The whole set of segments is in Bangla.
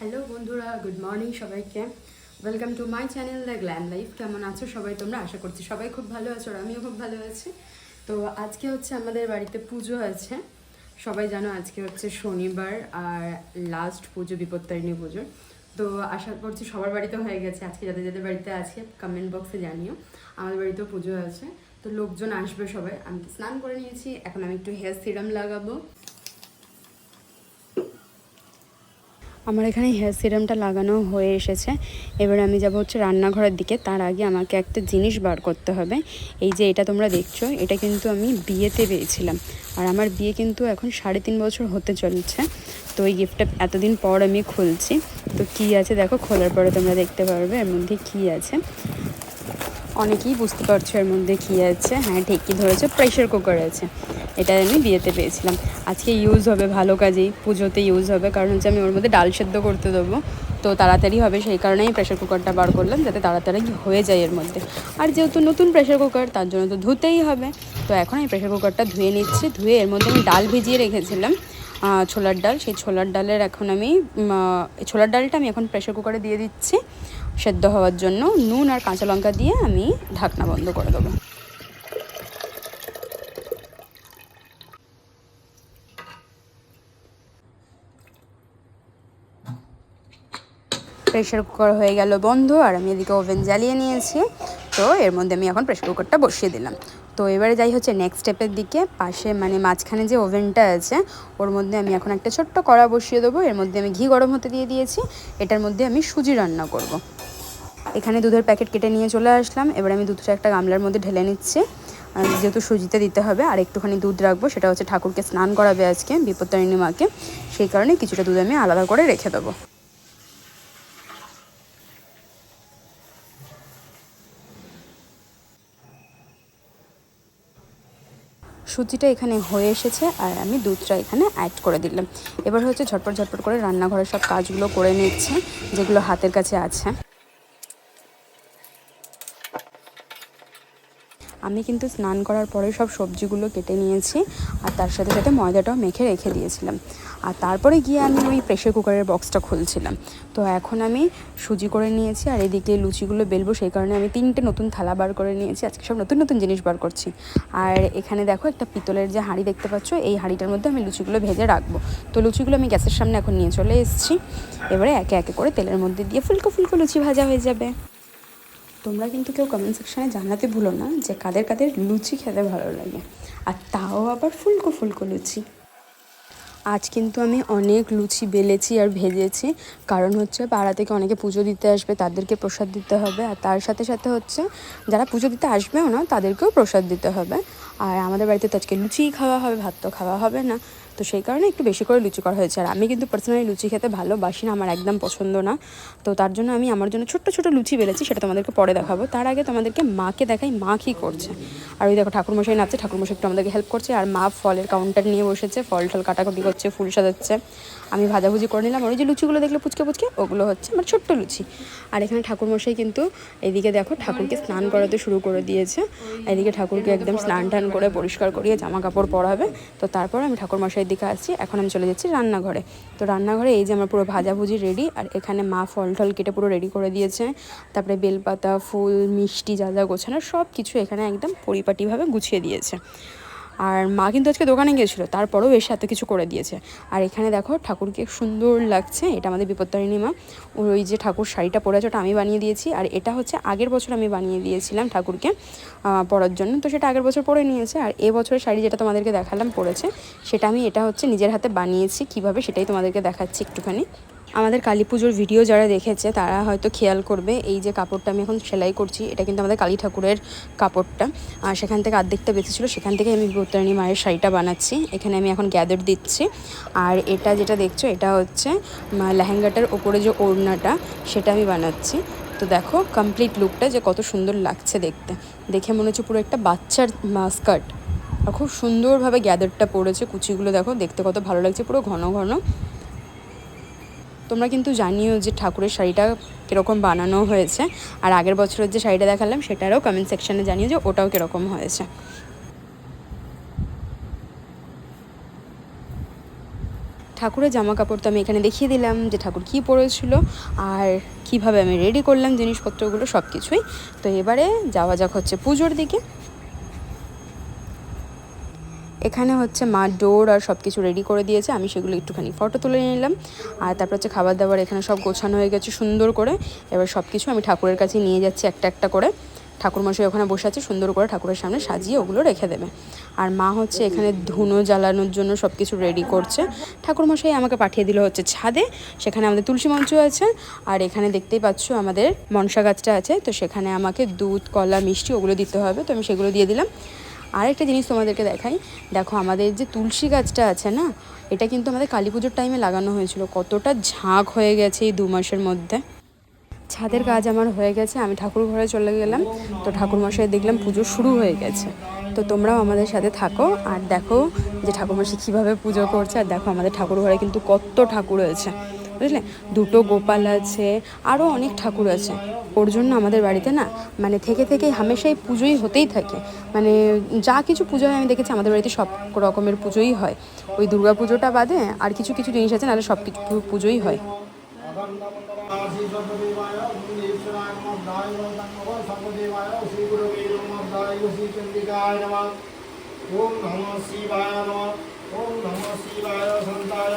হ্যালো বন্ধুরা গুড মর্নিং সবাইকে। Welcome to my channel the glam life কেমন আছো সবাই তোমরা? আশা করছি সবাই খুব ভালো আছো আর আমিও খুব ভালো আছি। তো আজকে হচ্ছে আমাদের বাড়িতে পুজো আছে। সবাই জানো আজকে হচ্ছে শনিবার আর লাস্ট পুজো, বিপত্তারিণী পুজো। তো আশা করছি সবার বাড়িতে হয়ে গেছে। আজকে যাদের যাদের বাড়িতে আছে কমেন্ট বক্সে জানিও। আমাদের বাড়িতেও পুজো আছে। তো লোকজন আসবে সবাই। আমি স্নান করে নিয়েছি। এখন আমি একটু হেয়ার সিরাম লাগাবো। আমার এখানে হেয়ার সিরামটা লাগানো হয়ে এসেছে। এবার আমি যাব হচ্ছে রান্নাঘরের দিকে। তার আগে আমাকে একটা জিনিস বার করতে হবে। এই যে এটা তোমরা দেখছ, এটা কিন্তু আমি বিয়েতে পেয়েছিলাম। আর আমার বিয়ে কিন্তু এখন সাড়ে তিন বছর হতে চলছে। তো এই গিফটটা এতদিন পর আমি খুলছি। তো কি আছে দেখো, খোলার পরে তোমরা দেখতে পারবে। এর মধ্যে কি আছে? অনেকেই বুঝতে পারছ এর মধ্যে কী আছে। হ্যাঁ ঠিকই ধরেছো প্রেশার কুকার আছে। এটা আমি বিয়েতে পেয়েছিলাম। আজকে ইউজ হবে ভালো কাজেই, পুজোতে ইউজ হবে, কারণ হচ্ছে আমি ওর মধ্যে ডাল সেদ্ধ করতে দেবো। তো তাড়াতাড়ি হবে, সেই কারণেই প্রেশার কুকারটা বার করলাম, যাতে তাড়াতাড়ি হয়ে যায় এর মধ্যে। আর যেহেতু নতুন প্রেশার কুকার তার জন্য তো ধুতেই হবে। তো এখন আমি প্রেশার কুকারটা ধুয়ে নিচ্ছি, ধুয়ে এর মধ্যে আমি ডাল ভিজিয়ে রেখেছিলাম ছোলার ডাল। সেই ছোলার ডালের এখন আমি ছোলার ডালটা আমি এখন প্রেশার কুকারে দিয়ে দিচ্ছি, সেদ্ধ হওয়ার জন্য। নুন আর কাঁচা লঙ্কা দিয়ে আমি ঢাকনা বন্ধ করে দেবো। প্রেশার কুকার হয়ে গেল বন্ধ আর আমি এদিকে ওভেন জ্বালিয়ে নিয়েছি। তো এর মধ্যে আমি এখন প্রেশার কুকারটা বসিয়ে দিলাম। তো এবারে যাই হচ্ছে নেক্সট স্টেপের দিকে। পাশে মানে মাঝখানে যে ওভেনটা আছে, ওর মধ্যে আমি এখন একটা ছোট্ট কড়া বসিয়ে দেবো। এর মধ্যে আমি ঘি গরম হতে দিয়ে দিয়েছি। এটার মধ্যে আমি সুজি রান্না করব। এখানে দুধের প্যাকেট কেটে নিয়ে চলে আসলাম। এবার আমি দুধটা একটা গামলার মধ্যে ঢেলে নিচ্ছি। যেহেতু সুজিতে দিতে হবে, আর একটুখানি দুধ রাখব, সেটা হচ্ছে ঠাকুরকে স্নান করাবে আজকে বিপত্তারিণী মাকে। সেই কারণে কিছুটা দুধ আমি আলাদা করে রেখে দেবো। সুজিটা এখানে হয়ে এসেছে আর আমি দুধটা এখানে অ্যাড করে দিলাম। এবার হচ্ছে ঝটপট ঝটপট করে রান্নাঘরের সব কাজগুলো করে নিচ্ছে, যেগুলো হাতের কাছে আছে। আমি কিন্তু স্নান করার পরে সব সবজিগুলো কেটে নিয়েছি আর তার সাথে সাথে ময়দাটাও মেখে রেখে দিয়েছিলাম। আর তারপরে গিয়ে আমি ওই প্রেশার কুকারের বক্সটা খুলছিলাম। তো এখন আমি সুজি করে নিয়েছি আর এদিকে লুচিগুলো বেলবো সেই কারণে আমি তিনটে নতুন থালা বার করে নিয়েছি। আজকে সব নতুন নতুন জিনিস বার করছি। আর এখানে দেখো একটা পিতলের যে হাঁড়ি দেখতে পাচ্ছ, এই হাঁড়িটার মধ্যে আমি লুচিগুলো ভেজে রাখব। তো লুচিগুলো আমি গ্যাসের সামনে এখন নিয়ে চলে এসেছি। এবারে একে একে করে তেলের মধ্যে দিয়ে ফুলকো ফুলকো লুচি ভাজা হয়ে যাবে। তোমরা কিন্তু কেউ কমেন্ট সেকশানে জানাতে ভুলো না যে কাদের কাদের লুচি খেতে ভালো লাগে। আর তাও আবার ফুলকো ফুলকো লুচি। আজ কিন্তু আমি অনেক লুচি বেলেছি আর ভেজেছি। কারণ হচ্ছে পাড়া থেকে অনেকে পুজো দিতে আসবে, তাদেরকে প্রসাদ দিতে হবে। আর তার সাথে সাথে হচ্ছে যারা পুজো দিতে আসবেও না, তাদেরকেও প্রসাদ দিতে হবে। আর আমাদের বাড়িতে তো আজকে লুচিই খাওয়া হবে, ভাত তো খাওয়া হবে না। তো সেই কারণে একটু বেশি করে লুচি করা হয়েছে। আর আমি কিন্তু পার্সোনালি লুচি খেতে ভালোবাসি না, আমার একদম পছন্দ না। তো তার জন্য আমি আমার জন্য ছোট্ট ছোট লুচি বেলেছি, সেটা তোমাদেরকে পরে দেখাবো। তার আগে তোমাদেরকে মাকে দেখাই মা কী করছে। আর ওই দেখো, ঠাকুরমশাই নাচছে, ঠাকুরমশাই একটু আমাদেরকে হেল্প করছে। আর মা ফলের কাউন্টার নিয়ে বসেছে, ফল টল কাটাকুটি করছে, ফুল সাজাচ্ছে। আমি ভাজাভুজি করে নিলাম। আর ওই যে লুচিগুলো দেখলে পুচকে পুচকে, ওগুলো হচ্ছে আমার ছোট্ট লুচি। আর এখানে ঠাকুরমশাই কিন্তু এদিকে দেখো, ঠাকুরকে স্নান করাতে শুরু করে দিয়েছে। এদিকে ঠাকুরকে একদম স্নান টান করে পরিষ্কার করিয়ে জামা কাপড় পরাবে। তো তারপর আমি ঠাকুরমশাইয়ের দিকে আসছি, এখন আমি চলে যাচ্ছি রান্নাঘরে। তো রান্নাঘরে এই যে আমার পুরো ভাজাভুজি রেডি আর এখানে মা ফল টল কেটে পুরো রেডি করে দিয়েছে। তারপরে বেলপাতা, ফুল, মিষ্টি যা যা গোছানো সব কিছু এখানে একদম পরিপাটিভাবে গুছিয়ে দিয়েছে। আর মা কিন্তু আজকে দোকানে গিয়েছিল, তারপরেও এসে এত কিছু করে দিয়েছে। আর এখানে দেখো ঠাকুরকে সুন্দর লাগছে, এটা আমাদের বিপত্তারিণী মা। ওই যে ঠাকুর শাড়িটা পরে আছে ওটা আমি বানিয়ে দিয়েছি, আর এটা হচ্ছে আগের বছর আমি বানিয়ে দিয়েছিলাম ঠাকুরকে পরার জন্য। তো সেটা আগের বছর পরে নিয়েছে, আর এ বছরের শাড়ি যেটা তোমাদেরকে দেখালাম পরেছে, সেটা আমি, এটা হচ্ছে নিজের হাতে বানিয়েছি, কীভাবে সেটাই তোমাদেরকে দেখাচ্ছি একটুখানি। আমাদের কালী পুজোর ভিডিও যারা দেখেছে, তারা হয়তো খেয়াল করবে, এই যে কাপড়টা আমি এখন সেলাই করছি, এটা কিন্তু আমাদের কালী ঠাকুরের কাপড়টা। আর সেখান থেকে অর্ধেকটা বেঁচেছিল সেখান থেকে আমি বিপত্তারিণী মায়ের শাড়িটা বানাচ্ছি। এখানে আমি এখন গ্যাদার দিচ্ছি। আর এটা যেটা দেখছ, এটা হচ্ছে লেহেঙ্গাটার ওপরে যে ওড়নাটা, সেটা আমি বানাচ্ছি। তো দেখো কমপ্লিট লুকটা যে কত সুন্দর লাগছে দেখতে। দেখে মনে হচ্ছে পুরো একটা বাচ্চার স্কার্ট আর খুব সুন্দরভাবে গ্যাদারটা পড়েছে, কুচিগুলো দেখো, দেখতে কত ভালো লাগছে, পুরো ঘন ঘন। তোমরা কিন্তু জানিও যে ঠাকুরের শাড়িটা কীরকম বানানো হয়েছে। আর আগের বছরের যে শাড়িটা দেখালাম, সেটারও কমেন্ট সেকশানে জানিও যে ওটাও কীরকম হয়েছে। ঠাকুরের জামা কাপড় তো আমি এখানে দেখিয়ে দিলাম যে ঠাকুর কী পরেছিল আর কীভাবে আমি রেডি করলাম জিনিসপত্রগুলো সব কিছুই তো এবারে যাওয়া যাক হচ্ছে পুজোর দিকে। এখানে হচ্ছে মা ডোর আর সব কিছু রেডি করে দিয়েছে। আমি সেগুলো একটুখানি ফটো তুলে নিলাম। আর তারপর হচ্ছে খাবার দাবার এখানে সব গোছানো হয়ে গেছে সুন্দর করে। এবার সব কিছু আমি ঠাকুরের কাছে নিয়ে যাচ্ছি একটা একটা করে। ঠাকুরমশাই ওখানে বসে আছে, সুন্দর করে ঠাকুরের সামনে সাজিয়ে ওগুলো রেখে দেবে। আর মা হচ্ছে এখানে ধুনো জ্বালানোর জন্য সব কিছু রেডি করছে। ঠাকুরমশাই আমাকে পাঠিয়ে দিল হচ্ছে ছাদে। সেখানে আমাদের তুলসী মঞ্চ আছে। আর এখানে দেখতেই পাচ্ছ আমাদের মনসা গাছটা আছে। তো সেখানে আমাকে দুধ, কলা, মিষ্টি ওগুলো দিতে হবে। তো আমি সেগুলো দিয়ে দিলাম। আরেকটা জিনিস তোমাদেরকে দেখাই। দেখো, আমাদের যে তুলসী গাছটা আছে না, এটা কিন্তু আমাদের কালী পুজোর টাইমে লাগানো হয়েছিল। কতটা ঝাঁক হয়ে গেছে এই দু মাসের মধ্যে। ছাদের কাজ আমার হয়ে গেছে, আমি ঠাকুর ঘরে চলে গেলাম। তো ঠাকুরমশাই দেখলাম পুজো শুরু হয়ে গেছে। তো তোমরাও আমাদের সাথে থাকো। আর দেখো যে ঠাকুরমশাই কীভাবে পুজো করছে। আর দেখো আমাদের ঠাকুর ঘরে কিন্তু কত ঠাকুর আছে বুঝলে? দুটো গোপাল আছে আরও অনেক ঠাকুর আছে। ওর জন্য আমাদের বাড়িতে না মানে থেকে থেকে হামেশাই পুজোই হতেই থাকে। মানে যা কিছু পুজো হয়, আমি দেখেছি আমাদের বাড়িতে সব রকমের পুজোই হয়। ওই দুর্গা পুজোটা বাদে আর কিছু কিছু জিনিস আছে, নাহলে সব কিছু পুজোই হয়। ওম নমঃ শিবায় নমঃ ওম নমঃ শিবায় সন্তায়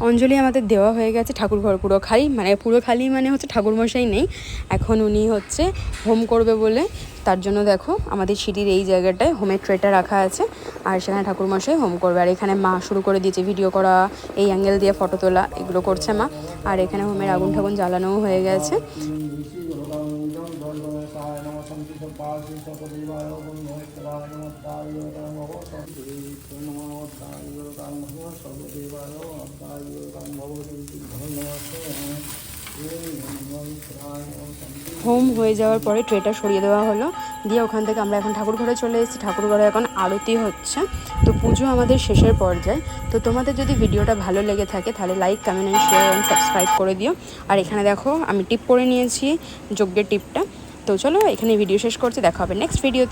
অঞ্জলি আমাদের দেওয়া হয়ে গেছে ঠাকুর ঘর পুরো খালি মানে পুরো খালি মানে হচ্ছে ঠাকুরমশাই নেই এখন উনি হচ্ছে হোম করবে বলে তার জন্য দেখো আমাদের সিঁড়ির এই জায়গাটায় হোমের ট্রেটা রাখা আছে আর সেখানে ঠাকুরমশাই হোম করবে আর এখানে মা শুরু করে দিয়েছে ভিডিও করা এই অ্যাঙ্গেল দিয়ে ফটো তোলা এগুলো করছে মা আর এখানে হোমের আগুন ঠাগুন জ্বালানোও হয়ে গেছে হোম হয়ে যাওয়ার পরে ট্রেটা সরিয়ে দেওয়া হলো। দিয়ে ওখান থেকে আমরা এখন ঠাকুর ঘরে চলে এসেছি। ঠাকুর ঘরে এখন আরতি হচ্ছে। তো পুজো আমাদের শেষের পর্যায়ে। তো তোমাদের যদি ভিডিওটা ভালো লেগে থাকে, তাহলে like comment and share and subscribe করে দিও। আর এখানে দেখো, আমি টিপ করে নিয়েছি, যজ্ঞের টিপটা। তো চলো এখানে ভিডিও শেষ করছি। দেখা হবে নেক্সট ভিডিওতে